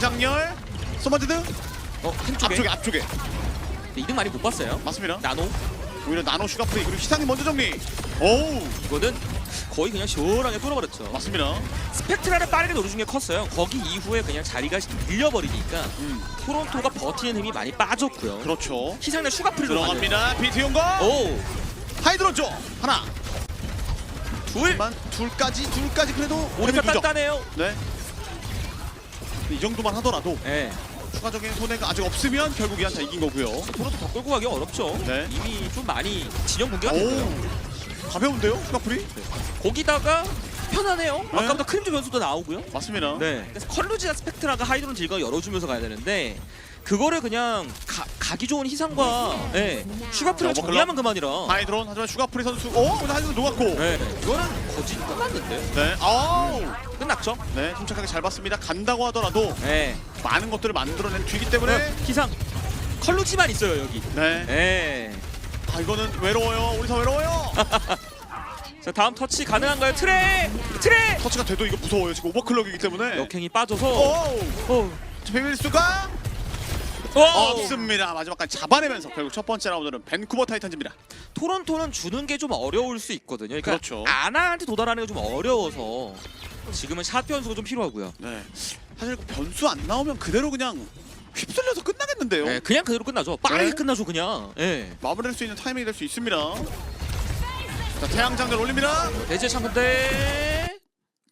태양장렬 소마드드 어, 한쪽에 앞쪽에 앞쪽에 네, 이등 많이 못 봤어요. 맞습니다. 나노 오히려 나노 슈가 프리 그리고 희상이 먼저 정리. 오우 이거는 거의 그냥 시원하게 뚫어버렸죠. 맞습니다. 스펙트라를 빠르게 노려준 게 컸어요. 거기 이후에 그냥 자리가 밀려버리니까 음 토론토가 버티는 힘이 많이 빠졌고요. 그렇죠. 희상의 슈가 프리로 들어갑니다. 비트 용거 오, 하이드론 쪽 하나 둘. 만 둘까지 둘까지 그래도 두점. 단단해요. 네. 이 정도만 하더라도 예. 추가적인 손해가 아직 없으면 결국 이 한타 이긴 거고요. 토론토 더 끌고 가기 어렵죠. 네. 이미 좀 많이 진영 붕괴가 됐고요. 오 가벼운데요, 슈가프리? 거기다가 편하네요. 네. 아까부터 크림즈 변수도 나오고요. 맞습니다. 네. 그래서 컬루지나 스펙트라가 하이드론 질거 열어주면서 가야 되는데 그거를 그냥 가, 가기 좋은 희상과 예, 슈가프를 자, 정리하면 그만이라. 하이드론 하지만 슈가프리 선수 오 근데 하이드론 녹았고. 네. 이거는 거진 끝났는데 네. 아우. 끝났죠. 네, 침착하게 잘 봤습니다. 간다고 하더라도 네. 많은 것들을 만들어낸 뒤기 때문에 네. 희상 컬루지만 있어요 여기. 네. 네. 아 이거는 외로워요. 우리 다 외로워요. 자 다음 터치 가능한가요? 트레 트레 터치가 돼도 이거 무서워요. 지금 오버클럭이기 때문에. 역행이 빠져서 오. 어. 어. 없습니다. 마지막까지 잡아내면서 결국 첫 번째 라운드는 밴쿠버 타이탄즈입니다. 토론토는 주는 게 좀 어려울 수 있거든요. 그러니까 그렇죠. 아나한테 도달하는 게 좀 어려워서 지금은 샷 변수가 좀 필요하고요. 네. 사실 그 변수 안 나오면 그대로 그냥 휩쓸려서 끝나겠는데요. 네, 그냥 그대로 끝나죠. 빠르게 네. 끝나죠 그냥. 예. 마무리할 수 있는 타이밍이 될 수 있습니다. 자, 태양 장전 올립니다. 대제 창근대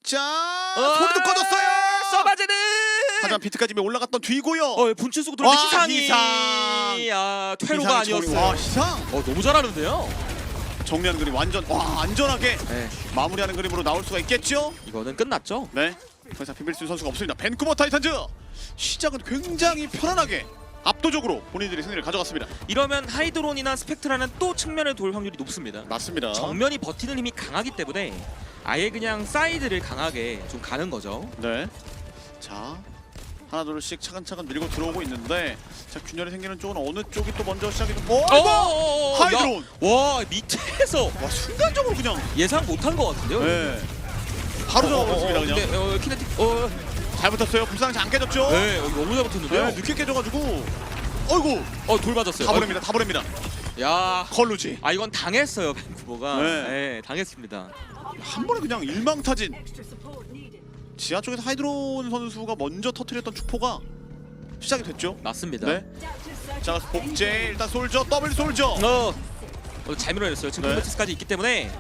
자, 어, 소리도 꺼졌어요. 서바제는 하지만 비트까지 이미 올라갔던 뒤고요. 어 분출 쓰고 들어오는 와, 희상이 희상. 아 퇴로가 아니었어요. 와, 희상. 어 너무 잘하는데요. 정리하는 그림 완전 와 안전하게 네. 마무리하는 그림으로 나올 수가 있겠죠. 이거는 끝났죠. 네. 더 이상 비빌 수 있는 선수가 없습니다. 밴쿠버 타이탄즈 시작은 굉장히 편안하게 압도적으로 본인들이 승리를 가져갔습니다. 이러면 하이드론이나 스펙트라는 또 측면을 돌 확률이 높습니다. 맞습니다. 정면이 버티는 힘이 강하기 때문에 아예 그냥 사이드를 강하게 좀 가는 거죠. 네. 자 하나 둘씩 차근차근 밀고 들어오고 있는데 자 균열이 생기는 쪽은 어느 쪽이 또 먼저 시작이 좀. 어 이거 어, 하이드론. 야, 와 밑에서 와 순간적으로 그냥. 예상 못한 것 같은데요. 네. 바로 잡아버렸습니다 그냥. 근데 어, 키네틱 어, 잘 붙었어요. 불상치 안 깨졌죠. 네, 어, 너무 잘 붙었는데요. 네, 늦게 깨져가지고. 어이구 어, 돌 맞았어요. 다 보냅니다. 다 보냅니다. 어, 야, 컬루지 아 이건 당했어요 밴쿠버가. 네. 네. 당했습니다. 한 번에 그냥 일망타진. 지하 쪽에서 하이드론 선수가 먼저 터트렸던 축포가 시작이 됐죠. 맞습니다. 네. 자 복제 일단 솔저 더블 솔저. 어, 어, 잘 밀어냈어요. 지금 네. 컴배티스까지 있기 때문에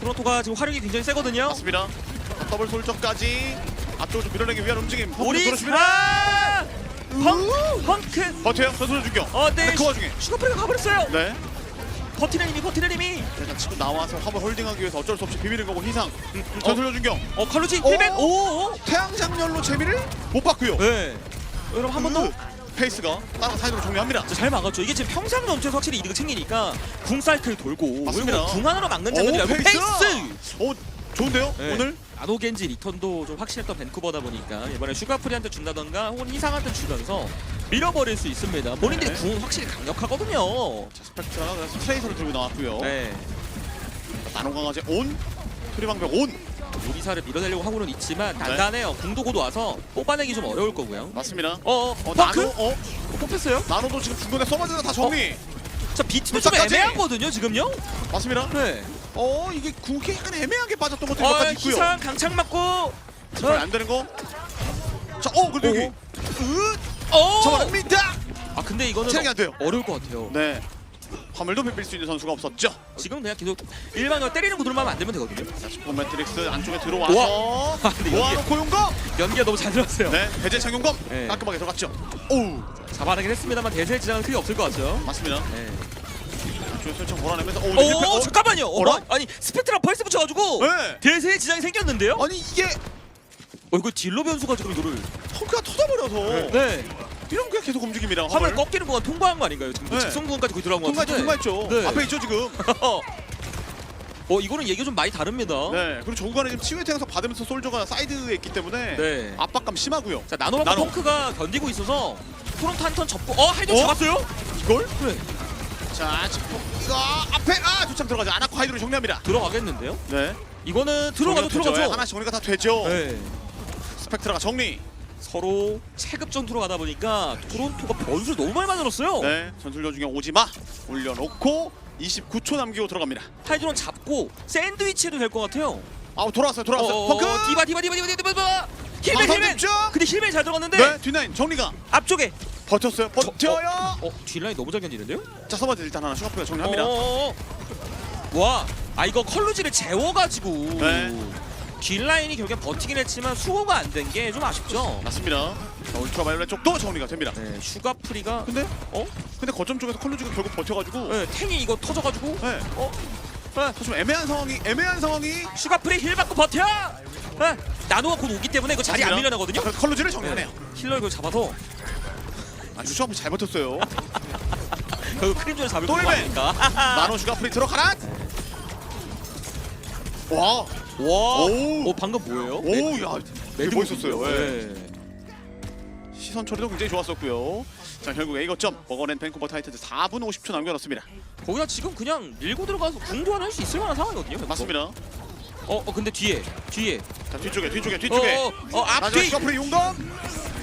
토론토가 지금 화력이 굉장히 세거든요. 맞습니다. 더블 솔저까지 앞쪽으로 좀 밀어내기 위한 움직임. 우리. 사 펑, 펑크. 버텨요. 선수를 죽여. 어, 네. 그 와중에. 슈퍼프레가 가버렸어요. 네. 버티는 힘이, 버티는 힘이. 일단 치고 나와서 화물 홀딩하기 위해서 어쩔 수 없이 비비는 거고 희상. 음, 전술로 중경. 어, 칼루지 오! 힐맨. 오, 오. 태양장렬로 재미를 못 봤고요. 네. 여러분 한 번 더. 그 페이스가 따라 사이드로 정리합니다. 자, 잘 막았죠. 이게 지금 평상 전투에서 확실히 이득을 챙기니까 궁 사이클 돌고 맞습니다. 그리고 궁 하나로 막는 장면이 아니고 페이스. 오 좋은데요 네. 오늘? 아노겐지 리턴도 좀 확실했던 밴쿠버다 보니까 이번에 슈가프리한테 준다던가 혹은 희상한테 주면서 밀어버릴 수 있습니다. 본인들이 네. 궁은 확실히 강력하거든요. 자 스펙트라가 그래서 트레이서를 들고 나왔고요. 네. 나노 강화제 온, 투리방벽 온. 오리사를 밀어내려고 하고는 있지만 단단해요. 궁도 곧 와서 뽑아내기 좀 어려울 거고요. 맞습니다. 어, 어, 어 펑크? 나노 어 어, 뽑혔어요? 나노도 지금 중간에 써마즈가 다 정리. 자, 비트도 좀 불사까지? 애매하거든요, 지금요? 맞습니다. 네. 어 이게 궁극기 약간 애매하게 빠졌던 것들이 어, 몇 가지 있고요. 희상 강착 맞고. 정말 안 되는 거. 자, 어 그래도 여기 오. 으 어! 잡아냅니다. 아, 근데 이거는 체력이 안 돼요. 어려울 것 같아요. 네. 화물도 비빌 수 있는 선수가 없었죠. 지금 그냥 계속 일반적으로 때리는 구도로만 하면 안 되면 되거든요. 자, 스폰 매트릭스 안쪽에 들어와서 아, 근데 모아놓고 용검. 연기가 너무 잘 들었어요. 네, 배제 착용검 네. 깔끔하게 들어갔죠. 오, 잡아내긴 했습니다만 대세 지장은 크게 없을 것 같죠. 맞습니다. 네. 설정 몰아내면서 오, 오, 리플- 어? 잠깐만요. 어, 어라? 아니 스펙트라 펄스 붙여가지고 네. 대세에 지장이 생겼는데요? 아니 이게 어 이거 딜로 변수가 지금 이거를 펑크가 터져버려서 네 이런 게 계속 움직입니다. 화면 화물 꺾이는 동안 통과한 거 아닌가요? 지금 네. 직선 구간까지 거의 들어간 거 통과했죠, 같은데. 통과했죠. 네. 앞에 있죠 지금. 어 이거는 얘기가 좀 많이 다릅니다. 네, 그리고 저구간에 지금 치유의 태양석 받으면서 솔저가 사이드에 있기 때문에 네. 압박감 심하고요. 자 나노마크 나노. 펑크가 견디고 있어서 프론트 한턴 접고 어 하이드 어? 잡았어요? 이걸? 네 자, 지금 이거 앞에 아 두참 들어가지 않았고 하이드로 정리합니다. 들어가겠는데요? 네, 이거는 들어가죠 정리가 되죠. 들어가죠. 하나씩 정리가 다 되죠. 네. 스펙트라가 정리. 서로 체급 전투로 가다 보니까 토론토가 변수를 너무 많이 만들었어요. 네, 전술료 중에 오지마 올려놓고 29초 남기고 들어갑니다. 하이드론 잡고 샌드위치 해도 될 것 같아요. 아 돌아왔어요, 돌아왔어요. 어, 펑크. 디바 디바 디바 디바 디바 디바 힐맨 방송 힐맨 집중! 근데 힐맨 잘 들어갔는데 네, 뒷라인 정리가 앞쪽에 버텼어요. 버텨요. 어 뒷라인 너무 잘 견디는데요? 자, 서버즈 일단 하나 슈가프가 정리합니다. 어, 와, 아 이거 컬루지를 재워가지고 네. 뒷라인이 결국엔 버티긴 했지만 수호가 안 된 게 좀 아쉽죠. 맞습니다. 자, 울트라 바이올렛 쪽도 정리가 됩니다. 네, 슈가 프리가 근데 어? 근데 거점 쪽에서 컬루즈가 결국 버텨가지고 네, 탱이 이거 터져가지고 네. 어? 네, 좀 애매한 상황이 애매한 상황이 슈가 프리 힐 받고 버텨. 네, 나노가 곧 오기 때문에 이거 자리 안. 밀려나거든요. 자, 컬루즈를 정리하네요. 힐러 이거 잡아서 아, 슈가프 잘 버텼어요. 결국 또거 힐맨! 아닙니까? 나노 슈가 프리 들어가라. 와, 와, 오. 어 방금 뭐예요? 오, 야, 되게 멋있었어요. 예. 네. 시선 처리도 굉장히 좋았었고요. 자, 결국 A 거점 버거낸 밴쿠버 타이탄즈 4분 50초 남겨놨습니다. 거기다 지금 그냥 밀고 들어가서 궁도환 할 수 있을 만한 상황이거든요. 이거. 맞습니다. 어, 어 근데 뒤에 뒤에 자, 뒤쪽에 뒤쪽에 뒤쪽에. 어, 어, 어, 앞 마지막 뒤. 슈가 프리 용검.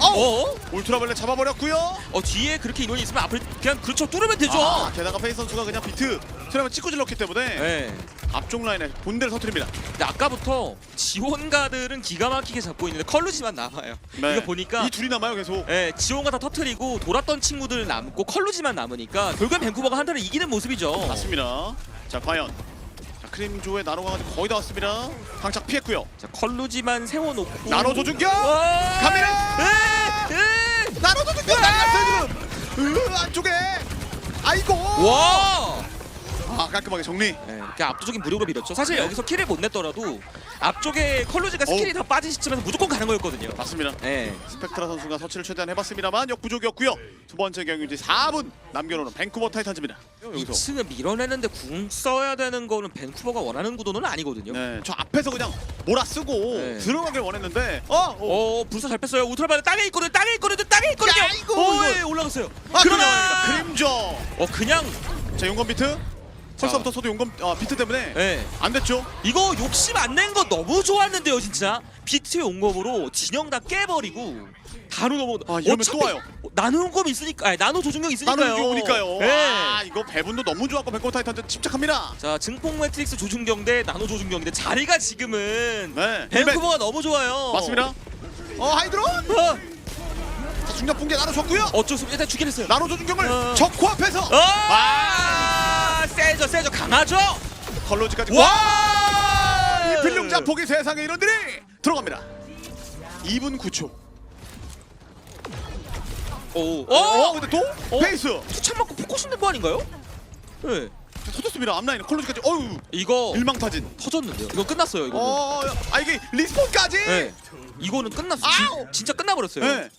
어? 어, 어? 울트라벌레 잡아버렸고요. 어 뒤에 그렇게 인원이 있으면 앞을 그냥 그렇죠 뚫으면 되죠. 아, 게다가 페이 선수가 그냥 비트 트랩을 찍고 질렀기 때문에 네. 앞쪽 라인에 본대를 터뜨립니다. 근데 아까부터 지원가들은 기가 막히게 잡고 있는데 컬루지만 남아요. 네. 이거 보니까 이 둘이 남아요 계속. 예, 지원가 다 터트리고 돌았던 친구들 남고 컬루지만 남으니까 결국엔 밴쿠버가 한타를 이기는 모습이죠. 맞습니다. 자 과연 자, 크림 조의 나노가 거의 다 왔습니다. 강착 피했고요. 자, 컬루지만 세워놓고. 와! 갑니다! 에! 에! 나노 조준격 날렸어요 지금. 으 안쪽에. 아이고. 와! 아 깔끔하게 정리. 예, 그냥 압도적인 무력으로 밀었죠. 사실 여기서 킬을 못 냈더라도 앞쪽에 컬루지가 스킬이 어우. 다 빠진 시점에서 무조건 가는 거였거든요. 맞습니다. 예. 스펙트라 선수가 서치를 최대한 해봤습니다만 역부족이었고요. 두 번째 경기 이제 4분 남겨놓은 밴쿠버 타이탄즈입니다. 여기서. 2층을 밀어내는데 궁 써야 되는 거는 밴쿠버가 원하는 구도는 아니거든요. 네, 저 앞에서 그냥 몰아 쓰고 네. 들어가길 원했는데 어, 어. 어, 불사 잘 뺐어요. 우트라바는 땅에 있거든. 땅에 있거든. 땅에 있거든요. 야, 이거, 어, 이거. 예, 올라갔어요. 아, 그러나 그림조. 어, 그냥 자 용검 비트. 벌써부터 서도 용검 아, 비트 때문에 예. 안 됐죠. 이거 욕심 안 낸 거 너무 좋았는데요, 진짜. 비트 용검으로 진영 다 깨버리고 바로 넘어. 아, 이러면 또 와요. 나노 용검 있으니까, 아니, 나노 조준경 있으니까요. 나는 오니까요. 예. 아 이거 배분도 너무 좋았고 밴쿠버 타이탄즈 침착합니다. 자, 증폭 매트릭스 조준경 대 나노 조준경인데 자리가 지금은 네. 밴쿠버가 너무 좋아요. 맞습니다. 어 하이드론. 어, 자 중력 붕괴 나눠 줬고요. 어쩔 수 없이 일단 죽긴 했어요. 나눠 조준경을 어. 적코 앞에서 아, 세죠, 세죠, 강하죠. 컬러지까지 와! 이 필름 자폭이 세상에 이런들이 들어갑니다. 2분 9초. 오, 어, 어, 근데 또 어? 페이스 투창 맞고 포커싱 된거 아닌가요? 네. 자, 터졌습니다. 앞라인 컬러지까지. 어유 이거 일망타진. 터졌는데요. 이거 끝났어요. 이거. 어, 아 이게 리스폰까지. 네. 이거는 끝났어. 아우! 진, 진짜 끝나버렸어요. 네.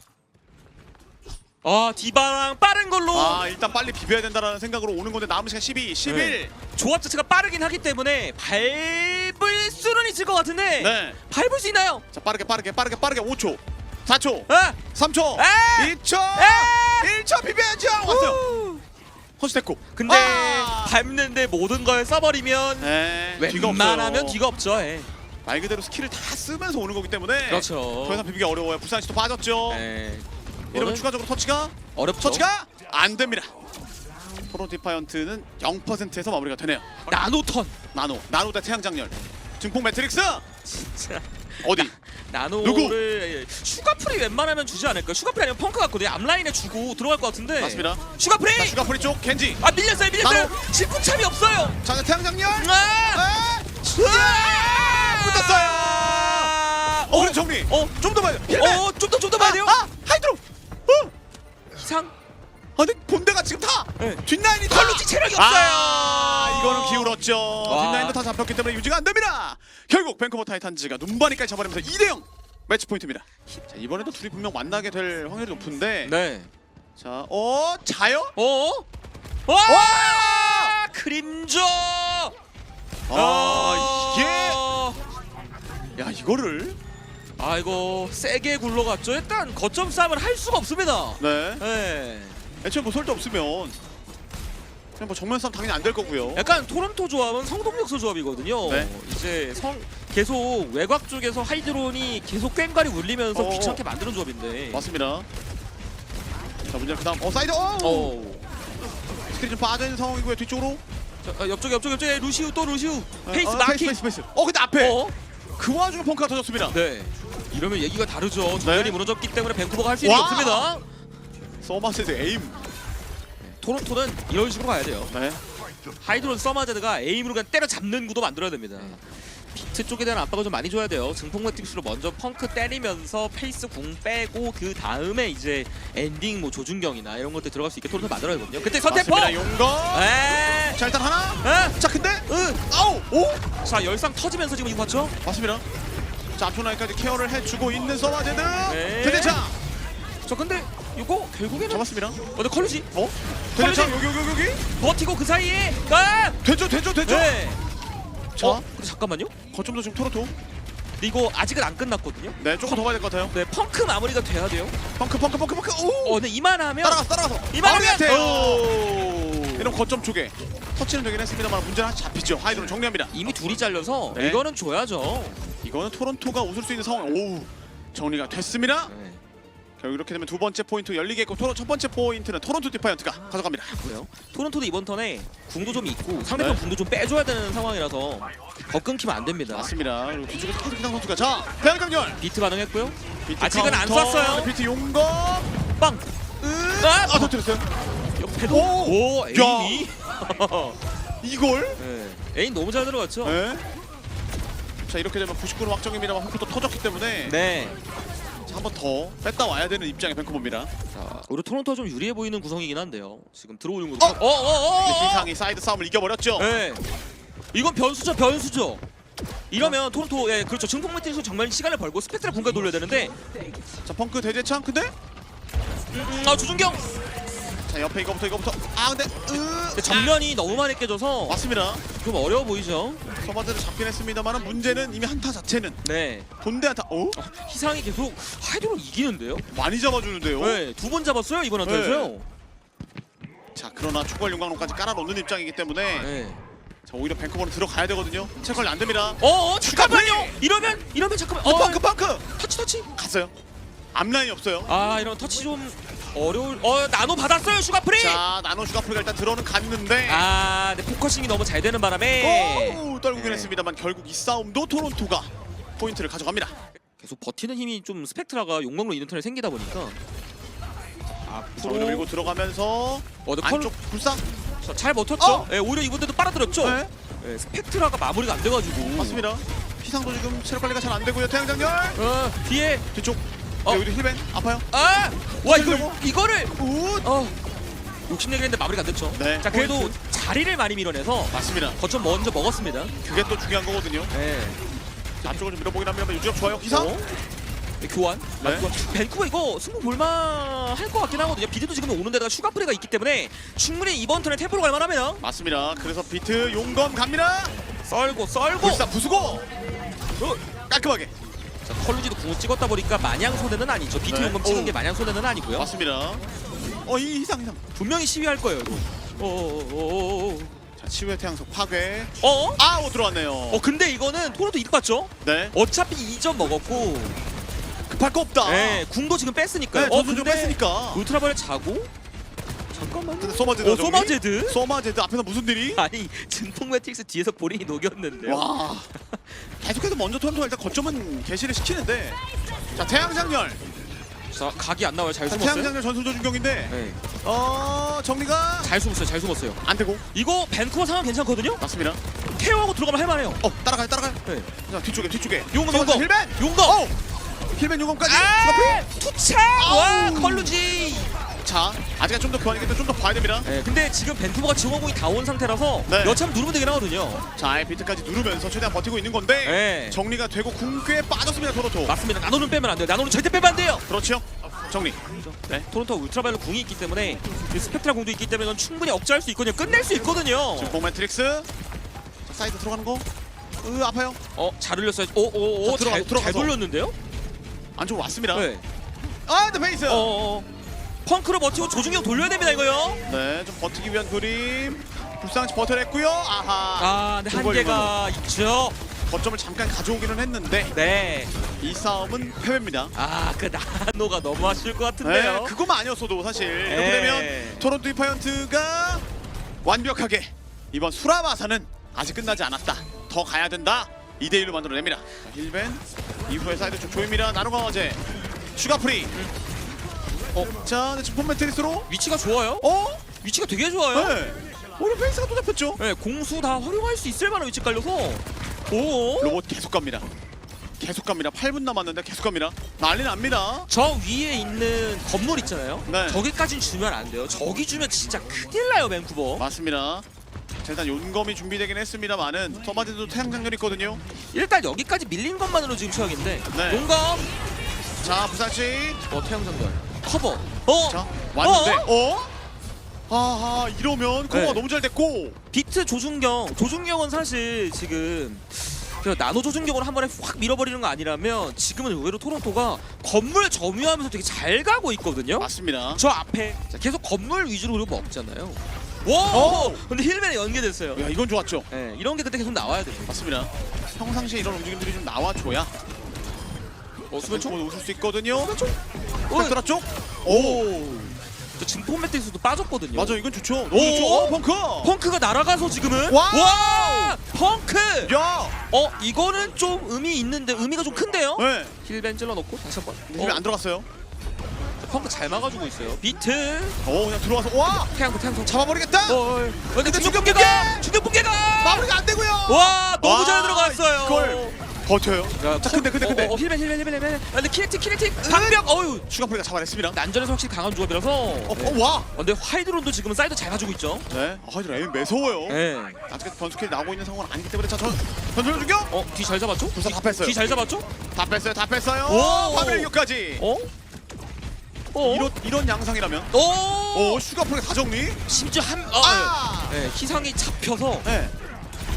아 디바랑 빠른 걸로 아 일단 빨리 비벼야 된다라는 생각으로 오는 건데 남은 시간 12, 11. 네. 조합 자체가 빠르긴 하기 때문에 밟을 수는 있을 것 같은데 네. 밟을 수 있나요? 자 빠르게 빠르게 빠르게 빠르게 5초, 4초, 아! 3초, 에! 2초, 에! 1초 비벼야죠. 왔어요. 후! 허스테코. 근데 아! 밟는데 모든 걸 써버리면 네. 웬만하면. 뒤가 없죠. 예. 말 그대로 스킬을 다 쓰면서 오는 거기 때문에 그렇죠. 더 이상 비비기 어려워요. 부산 씨도 빠졌죠. 예. 이러면 추가적으로 터치가 어렵죠. 터치가 안 됩니다. 프로 디파이언트는 0%에서 마무리가 되네요. 나노턴 나노, 나노 대 태양 장렬. 증폭 매트릭스 진짜 어디? 나노를 슈가프리 웬만하면 주지 않을까? 슈가프리 아니면 펑크 같거든요. 앞라인에 주고 들어갈 것 같은데. 맞습니다. 슈가프리! 자, 슈가 프리 쪽 겐지. 아 밀렸어요, 밀렸어요. 질풍참이 없어요. 자, 태양 장렬. 아! 아! 붙었어요. 어, 그래 정리. 어, 좀 더 봐요. 어, 좀 더 좀 더 봐야 돼요. 아, 하이드로. 어. 이상. 아, 근데 본대가 지금 다 네. 뒷라인이 다 컬루지 체력이 없어요. 아, 이거는 기울었죠. 와. 뒷라인도 다 잡혔기 때문에 유지가 안 됩니다. 결국 밴쿠버 타이탄즈가 눈바니까지 잡아내면서 2대 0 매치 포인트입니다. 자, 이번에도 둘이 분명 만나게 될 확률이 높은데. 네. 자, 어, 자요? 어? 와! 크림조. 아, 이게 야, 이거를 아 이거 세게 굴러갔죠. 일단 거점 싸움을 할 수가 없습니다. 네. 네. 애초에 뭐 설도 없으면 그냥 뭐 정면 싸움 당연히 안 될 거고요. 약간 토론토 조합은 성동력소 조합이거든요. 네. 이제 성 계속 외곽 쪽에서 하이드론이 계속 꽹과리 울리면서 어. 귀찮게 만드는 조합인데. 맞습니다. 자 문제 그다음 어 사이드 어 어. 스크린 좀 빠져 있는 상황이고요 뒤쪽으로 자, 아, 옆쪽에 옆쪽에 옆쪽에 루시우 또 루시우. 페이스 어, 마킹. 페이스 페이스 어 근데 앞에 어? 그 와중에 펑크가 터졌습니다. 네. 이러면 얘기가 다르죠. 정면이 네. 무너졌기 때문에 밴쿠버가 할 수 있는 게 와. 없습니다. 서마세드 에임. 토론토는 이런 식으로 가야 돼요. 네. 하이드론 서마제드가 에임으로 그냥 때려잡는 구도 만들어야 됩니다. 비트 쪽에 대한 압박을 좀 많이 줘야 돼요. 증폭 매틱스로 먼저 펑크 때리면서 페이스 궁 빼고 그 다음에 이제 엔딩 뭐 조준경이나 이런 것들 들어갈 수 있게 토론토 만들어야 되거든요. 그때 선택포! 맞습니다. 용거. 에! 자 일단 하나. 에! 자 근데 으! 아우 오 자 열상 터지면서 지금 이거 봤죠? 맞습니다. 자 앞쪽 라인까지 케어를 해주고 있는 서마제드. 네. 대대차 저 근데 이거 결국에는 잡았습니다. 어, 근데 컬루지 어? 대대차 여기 여기 여기 여기. 버티고 그 사이에 아! 되죠 되죠 되죠. 네. 자 어? 근데 잠깐만요. 거점도 지금 토로토. 근데 이거 아직은 안 끝났거든요. 네 조금 더 가야 될 것 같아요. 네, 펑크 마무리가 돼야 돼요. 펑크 펑크 펑크 펑크. 오. 어, 근데 이만하면 따라가서 따라가서. 이만하면 마무리한테. 오! 이런 거점 쪽에 터치는 되긴 했습니다만 문제는 하나 잡히죠. 하이드론 정리합니다. 이미 둘이 잘려서 네. 이거는 줘야죠. 이거는 토론토가 웃을 수 있는 상황. 오 정리가 됐습니다. 네. 결국 이렇게 되면 두 번째 포인트 열리겠고 토론 첫 번째 포인트는 토론토 디파이언트가 가져갑니다. 뭐요? 토론토도 이번 턴에 궁도 좀 있고 상대편 네. 궁도 좀 빼줘야 되는 상황이라서 더 끊기면 안 됩니다. 맞습니다. 그리고 뒤쪽에서 토르기상 선수가 자 대한 강렬. 비트 반응했고요. 비트 아직은 안 카운터, 쐈어요. 비트 용거. 빵! 으. 아! 아 터뜨렸어요. 옆에도 오! 오, 에임이 이걸. 네. 에임 너무 잘 들어갔죠? 네. 자 이렇게 되면 99는 확정입니다만 홈프도 터졌기 때문에 네. 한 번 더 뺐다 와야 되는 입장의 벤쿠버입니다. 자, 우리 토론토가 좀 유리해 보이는 구성이긴 한데요. 지금 들어오는 것도 어! 어, 어, 어, 어, 어. 희상이 사이드 싸움을 이겨버렸죠. 네. 이건 변수죠, 변수죠. 이러면 토론토 예 그렇죠 증폭 매트에서 정말 시간을 벌고 스펙트라 분가 돌려야 되는데 자 펑크 대제창 근데 음, 아 조준경 자 옆에 이거부터 이거부터 아 근데 으 근데 정면이 너무 많이 깨져서 맞습니다. 좀 어려워 보이죠. 서바드를 잡긴 했습니다만 문제는 이미 한타 자체는 네. 본대 한타 어? 희상이 계속 하이드로 이기는데요. 많이 잡아주는데요. 네, 두 번 잡았어요 이번 한타에서요. 자 그러나 추가할 용광로까지 깔아놓는 입장이기 때문에 네. 자 오히려 벤쿠버는 들어가야 되거든요. 체컬리 안 됩니다. 어, 어 잠깐만요. 이러면 이러면 잠깐만. 어 어, 펑크 펑크 터치 터치. 갔어요. 앞라인이 없어요. 아 이런 터치 좀 어려울. 어 나노 받았어요 슈가프리. 자 나노 슈가프리가 일단 들어는 갔는데 아, 근데 포커싱이 너무 잘 되는 바람에 오 떨구긴 네. 했습니다만 결국 이 싸움도 토론토가 포인트를 가져갑니다. 계속 버티는 힘이 좀 스펙트라가 용광로 있는 턴에 생기다 보니까 자, 앞으로 오히려 밀고 들어가면서 어, 근데 컬- 안쪽 불상 자, 잘 버텼죠? 어! 예, 오히려 이분들도 빨아들였죠? 네. 예, 스펙트라가 마무리가 안 돼가지고 맞습니다. 피상도 지금 체력 관리가 잘 안 되고요. 태양장렬 어, 뒤에 뒤쪽 어. 네, 오히려 힐벤 아파요. 아! 와 어쩌려고? 이거를 우 어 욕심내긴 했는데 마무리가 안 됐죠 네, 자 그래도. 자리를 많이 밀어내서 맞습니다. 거점 먼저 먹었습니다 그게 또 중요한 거거든요. 네. 자, 앞쪽을 좀 밀어보긴 합니다만 유지력 좋아요. 기상 어? 네, 교환 네. 아, 교환. 밴쿠버 이거 승부 볼만 할 것 같긴 하거든요 비드도 지금 오는 데다가 슈가 프레가 있기 때문에 충분히 이번 턴에 탭으로 갈 만하면 맞습니다. 그래서 비트 용검 갑니다. 썰고 썰고 불사 부수고 어, 깔끔하게 자, 컬루지도 궁을 찍었다 보니까 마냥 손해는 아니죠 비트 네. 용검 찍은 오. 게 마냥 손해는 아니고요 맞습니다. 어 이 이상 이상. 분명히 시위할 거예요 이거 어어어어 자 치유의 태양석 파괴. 어? 아 오 들어왔네요. 어 근데 이거는 토론토 이득 봤죠? 네 어차피 2점 먹었고 급할 거 없다. 네, 궁도 지금 뺐으니까요 네, 전술 좀 뺐으니까. 울트라벌 자고 잠깐만요 근데 소마제드. 어 소마제드? 소마제드 앞에서 무슨 일이? 아니 증폭 매트릭스 뒤에서 본인이 녹였는데요 와 계속해서 먼저 턴도 일단 거점은 개시를 시키는데. 자 태양장렬. 자 각이 안 나와요. 잘 자, 숨었어요. 태양장렬 전술 조준경인데. 네. 어 정리가 잘 숨었어요. 잘 숨었어요. 안 되고. 이거 밴쿠버 상황 괜찮거든요? 맞습니다. 케어하고 들어가면 할만해요. 어 따라가요 따라가요. 네. 자 뒤쪽에 뒤쪽에. 용검 용검. 힐벤 용검. 어! 힐벤 용검까지. 아! 투차 와. 컬루지 자 아직은 좀더 교환이기 때문에 좀더 봐야 됩니다. 네, 근데 지금 밴쿠버가 지원공이 다 온 상태라서 네. 여참 누르면 되긴 하거든요 자 아예 비트까지 누르면서 최대한 버티고 있는 건데 네. 정리가 되고 궁꽤 빠졌습니다 토론토. 맞습니다 나노는 빼면 안 돼요 나노는 절대 빼면 안 돼요 그렇죠. 정리. 네. 토론토 울트라바이올렛 궁이 있기 때문에 그 스펙트라 궁도 있기 때문에 이건 충분히 억제할 수 있거든요 끝낼 수 있거든요 지금 봉매트릭스 자, 사이드 들어가는 거. 으 아파요. 어 잘 흘렸어요 오 오 오 자, 들어가서, 잘, 들어가서. 잘 돌렸는데요 안쪽으로 왔습니다. 네. 아 근데 페이스. 어 어 펑크로 버티고 조중경 돌려야 됩니다 이거요 네, 좀 버티기 위한 그림. 불쌍치 버텨냈고요. 아하. 아 근데 두벌 한계가 있죠 거점을 잠깐 가져오기는 했는데 네. 이 싸움은 패배입니다. 아 그 나노가 너무 아쉬울 것 네, 같은데요. 그것만 아니었어도 사실 이렇게 네. 되면 토론토 디파이언트가 완벽하게 이번 수라바사는 아직 끝나지 않았다. 더 가야 된다. 2대 1로 만들어냅니다. 자, 힐벤 이후에 사이드 쪽 조입니다. 나노가 어제 슈가 프리. 어, 자, 근데 지금 폼매트리스로 위치가 좋아요. 어? 위치가 되게 좋아요. 네. 오늘 페이스가 또 잡혔죠. 네, 공수 다 활용할 수 있을 만한 위치 깔려서 오. 로봇 계속 갑니다. 계속 갑니다. 8분 남았는데 계속 갑니다. 난리 납니다. 저 위에 있는 건물 있잖아요. 네. 저기까진 주면 안 돼요. 저기 주면 진짜 큰일 나요, 밴쿠버. 맞습니다. 자, 일단 용검이 준비되긴 했습니다만은 터마진도 태양 장렬 있거든요. 일단 여기까지 밀린 것만으로 지금 최악인데. 네. 용감. 자, 부산씨. 어, 태양장전. 커버. 어. 자, 왔는데. 어? 어? 아하, 이러면 커버가 네. 너무 잘 됐고. 비트 조준경. 조준경은 사실 지금 그 나노 조준경으로 한 번에 확 밀어버리는 거 아니라면 지금은 의외로 토론토가 건물 점유하면서 되게 잘 가고 있거든요. 맞습니다. 저 앞에 자, 계속 건물 위주로 그리고 먹잖아요. 와! 어. 근데 힐맨에 연계됐어요. 야, 이건 좋았죠. 네, 이런 게 그때 계속 나와야 돼요. 맞습니다. 평상시에 이런 움직임들이 좀 나와줘야 어, 수면 총? 총 웃을 수 있거든요. 어, 스펙트라 쪽. 오. 저 진포 매트리스도 빠졌거든요. 맞아, 이건 좋죠. 오. 좋죠. 어, 펑크. 펑크가 날아가서 지금은 와우! 와! 펑크! 야, 어, 이거는 좀 의미 있는데 의미가 좀 큰데요? 네. 힐벤 찔러 넣고 다시 한 번. 힘이 안 들어갔어요. 펑크 잘 막아주고 있어요. 비트. 오, 그냥 들어와서 와, 태양도 태양도. 잡아버리겠다. 어, 근데 근데 중력 중력 붕괴가! 중력 붕괴가! 마무리가 안 되고요. 와, 너무 와, 잘 들어갔어요. 이걸 버텨요. 야, 자, 근데 근데 근데 어, 어, 힐벤 힐벤 힐벤 힐벤. 아, 근데 키네틱 키네틱 방벽. 어유. 슈가프리가 잡아냈습니다. 난전에서 확실히 강한 조합이라서. 어, 네. 어, 와. 어, 근데 하이드론도 지금은 사이드 잘 가지고 있죠. 네. 아, 이거 에임 매서워요. 네. 아직까지 변수킬이 나오고 있는 상황은 아니기 때문에 자, 전 전술 중경. 어, 뒤 잘 잡았죠? 불사 다 뺐어요. 뒤 잘 잡았죠? 다 뺐어요. 다 뺐어요. 오. 이거까지. 어? 어? 이런 이런 양상이라면. 오! 오, 슈가프리가 다 정리. 심지어 한 어, 아. 네. 네, 희상이 잡혀서 네.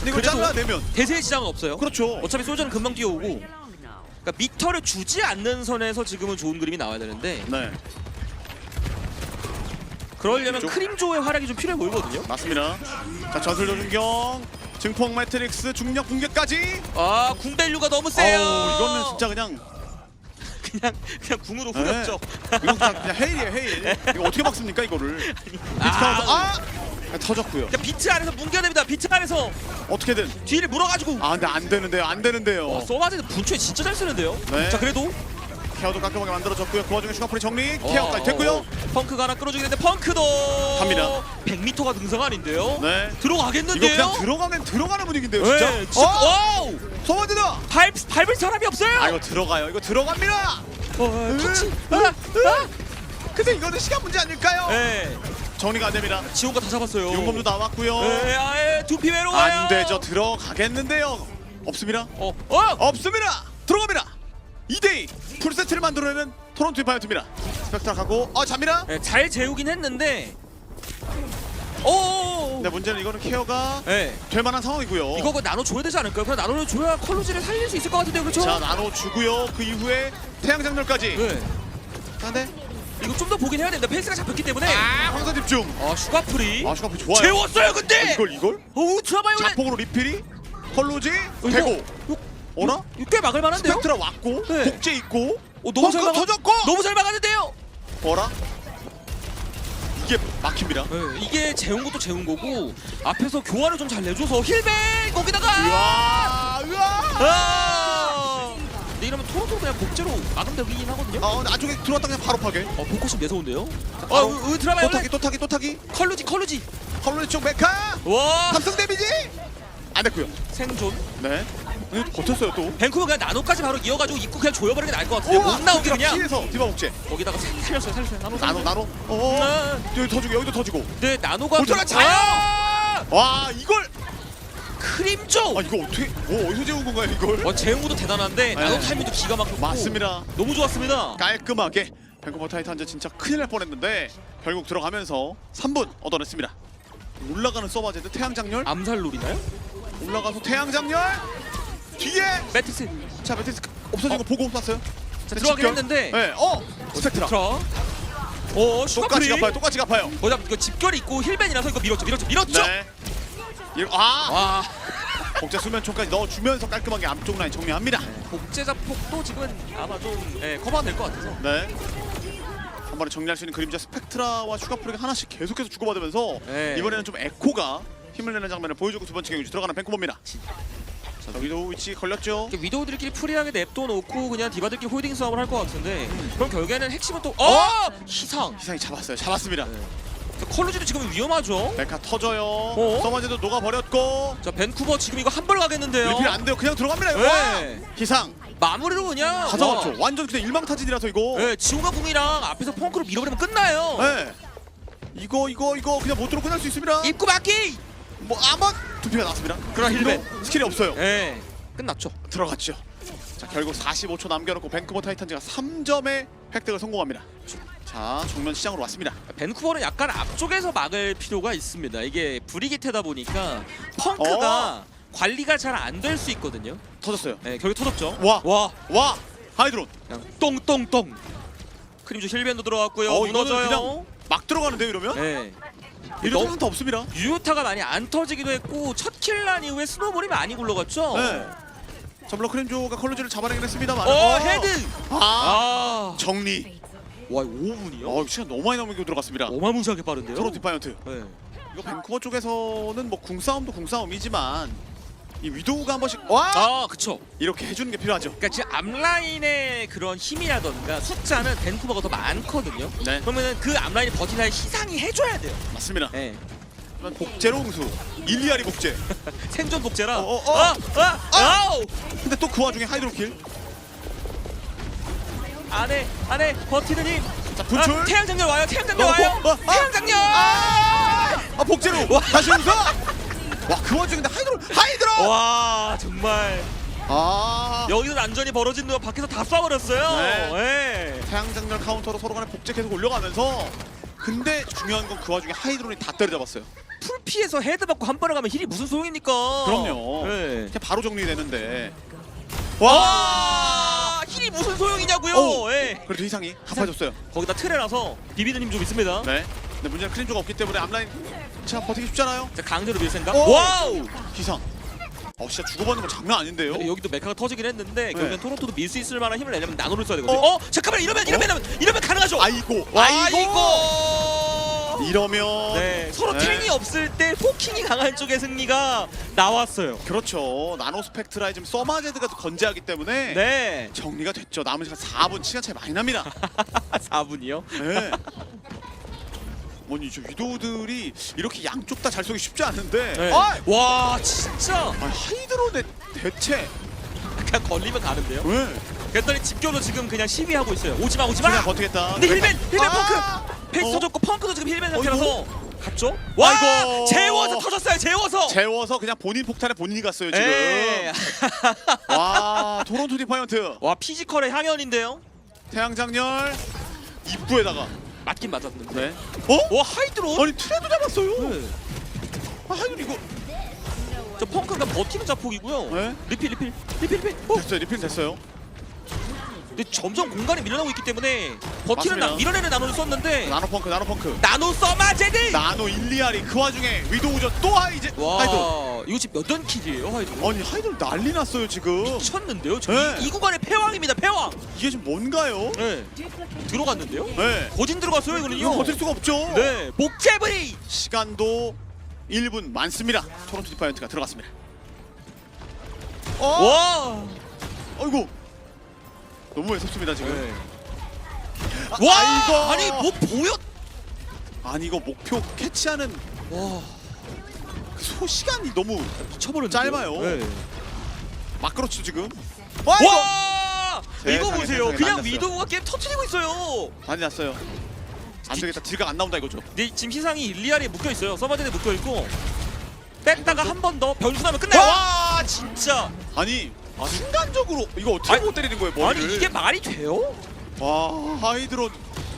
근데 이거 그래도- 잘라내면 대세의 지장은 없어요. 그렇죠. 어차피 솔저는 금방 뛰어오고 그러니까 미터를 주지 않는 선에서 지금은 좋은 그림이 나와야 되는데 네. 그러려면 좀- 크림조의 활약이 좀 필요해 보이거든요. 맞습니다. 자, 전술 조준경. 증폭 매트릭스 중력 붕괴까지. 아, 궁밸류가 너무 세요. 어우, 이거는 진짜 그냥 그냥 그냥 궁으로 네. 후렸죠. 이거 그냥, 그냥 헤일이에요, 헤일. 이거 어떻게 막습니까, 이거를? 디스카운트. 아! 아! 터졌고요. 그러니까 비트 안에서 뭉겨냅니다. 비트 안에서 어떻게든. 뒤를 물어가지고. 아, 근데 안 되는데요. 안 되는데요. 와, 서바제는 분초에 진짜 잘 쓰는데요. 네. 자, 그래도 케어도 깔끔하게 만들어졌고요. 그 와중에 슈가프리 정리. 어, 케어까지 됐고요. 펑크가 하나 끌어주긴 했는데 펑크도 갑니다. 100m가 능성 아닌데요. 네. 이거 들어가겠는데요. 그냥 들어가면 들어가는 분위기인데요, 진짜. 네, 진짜. 어? 와우! 소원드다. 밟 밟을 사람이 없어요. 아, 이거 들어가요. 이거 들어갑니다. 어, 터치. 으, 아, 아. 근데 이거는 시간 문제 아닐까요? 네. 정리가 안 됩니다. 지원가 다 잡았어요. 용검도 나왔고요. 네, 아예 두피 외로워요. 안 되죠. 들어가겠는데요. 없습니다. 어, 어. 없습니다. 들어갑니다. 2대2 풀세트를 만들어내는 토론토 디파이언트입니다. 스펙트라 가고 아 잡니다. 네, 잘 재우긴 했는데. 오. 근데 문제는 이거는 케어가 네. 될 만한 상황이고요. 이거 그 나눠 줘야 되지 않을까요? 그냥 나눠를 줘야 컬루지를 살릴 수 있을 것 같은데요, 그렇죠? 자 나노 주고요. 그 이후에 태양 장렬까지. 네. 근데 이거 좀 더 보긴 해야 되는데 페이스가 잡혔기 때문에. 아 황사 집중. 아, 슈가프리. 아 슈가프 좋아요. 재웠어요, 아, 근데. 이걸 이걸? 어, 우트라바이올렛. 자폭으로 리필이 컬로지 이거- 되고 어라? 이거 꽤 막을 만한데요? 스펙트라 왔고 네. 복제 있고 어, 너무 잘 벙커 막아. 터졌고 너무 잘 막았는데요. 어라? 이게 막힙니다. 네, 이게 재운 것도 재운 거고 앞에서 교환을 좀 잘 내줘서 힐백 거기다가 으아 으아. 아! 근데 이러면 토론토 그냥 복제로 막으면 되긴 하거든요. 아 근데 안쪽에 들어왔다 그냥 바로 파괴. 어 복고심 매서운데요. 아, 바로 으, 으 드라마 또 타기 또 타기 또 타기. 컬루지 컬루지. 컬로지 쪽 메카. 와 탑승 데미지 안 됐고요. 생존. 네. 근데 버텼어요 또. 밴쿠버 그냥 나노까지 바로 이어가지고 입구 그냥 조여버리는 게 나을 것 같은데 못 나오게 그냥 피해서 디바 복제. 거기다가 살- 살렸어요 살렸어요 나노 나노 나노. 어. 아, 여기 터지고 여기도 터지고. 근데 나노가 울트라 그- 자요! 아! 와 이걸. 크림조. 아 이거 어떻게? 뭐 어디서 재운 건가요 이걸? 어 재웅구도 대단한데 나노 네. 타이밍도 기가 막히고 맞습니다. 너무 좋았습니다. 깔끔하게 밴쿠버 타이탄즈 진짜 큰일 날 뻔했는데 결국 들어가면서 3분 얻어냈습니다. 올라가는 서바제드 태양 장렬 암살 롤이나요? 올라가서 태양 장렬 뒤에 매트스 자 메티스 없어진 어. 거 보고 쐈어요. 자, 들어가긴 했는데 네, 어 스펙트라 트라. 어 똑같이 슈가프리. 갚아요. 똑같이 갚아요. 이거 집결이 있고 힐벤이라서 이거 밀었죠 밀었죠 밀었죠. 네. 이거 아 와 복제 수면총까지 넣어주면서 깔끔하게 앞쪽 라인 정리합니다. 복제 자 폭도 지금은 아마 좀 예, 커버가 될 것 같아서 네. 한 번에 정리할 수 있는 그림자 스펙트라와 슈가프리가 하나씩 계속해서 주고받으면서 네. 이번에는 좀 에코가 힘을 내는 장면을 보여주고 두 번째 경기 들어가는 뱅코버입니다. 자, 저기도 위치 걸렸죠. 이렇게 위도우들끼리 프리하게 냅둬놓고 그냥 디바들끼리 홀딩 싸움을 할 것 같은데 그럼 결국에는 핵심은 또 어! 희상! 희상이 잡았어요. 잡았습니다. 네. 컬루즈도 지금 위험하죠 메카 터져요. 어? 서머제도 녹아버렸고 자 밴쿠버 지금 이거 한번 가겠는데요 리필 안 돼요. 그냥 들어갑니다. 이거. 네. 희상 마무리로 그냥 다 잡았죠. 완전 그냥 일망타진이라서 이거. 네, 지호가 궁이랑 앞에서 펑크로 밀어버리면 끝나요 네. 이거 이거 이거 그냥 못 들어 끝날 수 있습니다. 입구 막기! 뭐 아마 두피가 나왔습니다. 그럼 힐맨. 스킬이 없어요. 네, 끝났죠 들어갔죠. 자 결국 45초 남겨놓고 밴쿠버 타이탄즈가 3점의 획득을 성공합니다. 자 정면 시장으로 왔습니다. 밴쿠버는 약간 앞쪽에서 막을 필요가 있습니다. 이게 브리기테다 보니까 펑크가 관리가 잘 안 될 수 있거든요. 터졌어요. 네, 결국 터졌죠. 와. 와, 와 하이드론. 그냥 똥똥똥. 크림즈 힐밴도 들어갔고요. 어, 이거는 무너져요. 그냥 막 들어가는데요 이러면? 네. 이런 너- 한타 없습니다. 유효타가 많이 안 터지기도 했고 첫 킬 난 이후에 스노볼이 많이 굴러갔죠. 네. 점블러 크림조가 컬러지를 잡아내긴 했습니다만. 어, 헤드. 아, 아, 정리. 와 5분이요? 어 시간 너무 많이 남기고 들어갔습니다. 어마무시하게 빠른데요. 토론 디파이언트. 네. 이거 밴쿠버 쪽에서는 뭐 궁싸움도 궁싸움이지만 이 위도우가 한 번씩 와 아, 그쵸. 이렇게 해주는 게 필요하죠. 그러니까 지금 앞라인의 그런 힘이라던가 숫자는 밴쿠버가 더 많거든요. 네 그러면은 그 앞라인이 버티나의 희상이 해줘야 돼요. 맞습니다. 네. 복제로 응수 일리아리 복제. 생존 복제라. 어, 어, 어. 아, 아, 아우! 근데 또 그 와중에 하이드로 킬. 안에 안에 버티는 힘. 자 분출. 아, 태양 장렬 와요. 태양 장렬 어, 와요. 어, 어, 아! 태양 장렬. 아, 아 복제로 와. 다시 응수. 와그 와중에 근데 하이드로 하이드로. 와 정말 아 여기서 난전이 벌어진 누가 밖에서 다 쏴버렸어요. 네. 네. 태양 장렬 카운터로 서로 간에 복제 계속 올려가면서 근데 중요한 건 그 와중에 하이드론이 다 때려잡았어요. 풀피에서 헤드 받고 한 번에 가면 힐이 무슨 소용입니까? 그럼요. 네. 그냥 바로 정리되는데. 와 힐이 무슨 소용이 냐고요. 오. 예. 그래도 희상이 갚아줬어요. 거기다 트레라서 비비는 힘좀 있습니다. 네. 근데 문제는 크림조가 없기 때문에 앞라인 자 버티기 쉽잖아요. 자 강제로 밀 생각. 오. 와우. 희상. 어 진짜 주고받는 거 장난 아닌데요. 근데 여기도 메카가 터지긴 했는데 결국엔 토론토도 밀 수 있을 만한 힘을 내려면 나노를 써야 되거든요. 어? 어, 잠깐만 이러면 이러면 이러면, 이러면 가능하죠. 아이고. 아이고. 이러면 네, 서로 네. 탱이 없을 때 포킹이 강한 쪽의 승리가 나왔어요. 그렇죠. 나노 스펙트라의 지금 서마제드가 더 건재하기 때문에 네. 정리가 됐죠. 남은 시간 4분 시간 차이 많이 납니다. 4분이요? 네. 뭐니 저 위도우들이 이렇게 양쪽 다 잘 쏘기 쉽지 않은데. 네. 아, 와, 진짜 아 하이드론의 대체. 그냥 걸리면 가는데요. 왜? 그랬더니 집교도 지금 그냥 시위하고 있어요. 오지마, 오지마. 그냥 버티겠다. 근데 힐맨, 힐맨 아! 펑크. 페이스 어? 터졌고 펑크도 지금 힐맨 상태라서 갔죠? 아이고. 와, 재워서 터졌어요. 재워서. 재워서 그냥 본인 폭탄에 본인이 갔어요 지금. 에. 와 토론토 디파이언트 와, 피지컬의 향연인데요. 태양 장렬 입구에다가. 맞긴 맞았는데. 네. 어? 와, 하이드론. 아니 트레도 잡았어요. 네. 아 하이드론 이거 저 펑크가 버티는 자폭이고요. 네. 리필, 리필, 리필, 리필. 어? 됐어요 리필 됐어요. 근데 점점 공간이 밀어나고 있기 때문에 버티는 맞습니다. 나, 밀어내는 나노를 썼는데 나노 펑크 나노 펑크. 나노 써마제드! 나노 일리아리 그 와중에 위도우전 또 하이제 와 하이드론. 이거 지금 몇던 킬이에요 하이드론? 아니 하이드론 난리 났어요 지금. 미쳤는데요? 저 네. 이, 이 구간의 패왕입니다 패왕! 이게 지금 뭔가요? 네 들어갔는데요? 네. 거진 들어갔어요 이거는요 이거 버틸 수가 없죠. 네 목재브리! 시간도 1분 많습니다. 토론토 디파이언트가 들어갔습니다. 어? 와! 아이고. 너무 애섭습니다 지금. 네. 아, 와! 아이고. 아니 뭐 보여? 아니 이거 목표 캐치하는 와그소 시간이 너무 미쳐버렸는데 짧아요. 네. 막 그렇죠 지금. 와! 이거 와! 이거 세상에, 보세요 세상에, 그냥 난리 났어요. 위도우가 게임 터트리고 있어요 난리 났어요. 안 되겠다. 딜각 안 나온다 이거죠. 근데 지금 희상이 일리알에 묶여 있어요 서마제드에 묶여 있고 뺐다가 한 번 더 변수나면 끝내요 와! 와 진짜 아니 순간적으로 이거 어떻게 아니, 못 때리는 거예요 머리를? 아니 이게 말이 돼요? 와 하이드론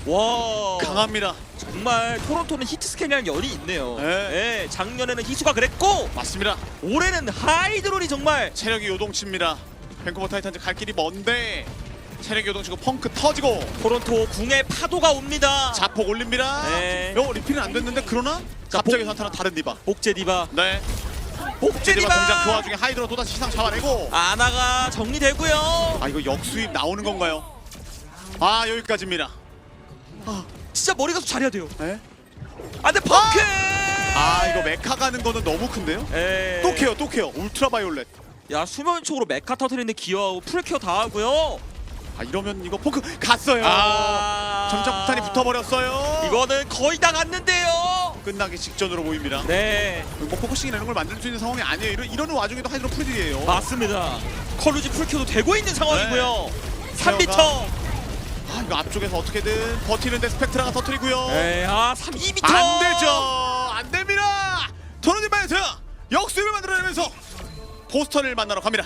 와 강합니다. 정말 토론토는 히트 스캔이라는 열이 있네요. 네. 예, 작년에는 희수가 그랬고 맞습니다. 올해는 하이드롤이 정말 체력이 요동칩니다. 밴쿠버 타이탄즈 갈 길이 먼데 체력이 요동치고 펑크 터지고 토론토 궁의 파도가 옵니다. 자폭 올립니다. 네. 요 리필은 안 됐는데 그러나 자, 갑자기 복- 나타난 다른 디바. 복제 디바. 네. 목줄이만 동작 그 와중에 하이드로 또다시 시상 잡아내고 아나가 정리되고요. 아 이거 역수입 나오는 건가요? 아 여기까지입니다. 진짜 머리가 좀 잘해야 돼요. 네? 아 근데 펑크! 아 이거 메카 가는 거는 너무 큰데요? 에... 또 케어 또 케어 울트라 바이올렛. 야 수면 쪽으로 메카 터트리는데 기여하고 풀케어 다 하고요. 아 이러면 이거 포크 갔어요. 아 점점 폭탄이 붙어버렸어요. 이거는 거의 다 갔는데요. 끝나기 직전으로 보입니다. 네 뭐 포커싱이 되는 걸 만들 수 있는 상황이 아니에요. 이러, 이러는 와중에도 하이드로 프리딜이에요. 맞습니다. 컬루지 풀케어도 되고 있는 상황이고요. 3m. 아 이거 앞쪽에서 어떻게든 버티는데 스펙트라가 터트리고요. 네, 아 3, 2m. 안 되죠. 안 됩니다. 토너님마에서 역수입을 만들어내면서 포스터를 만나러 갑니다.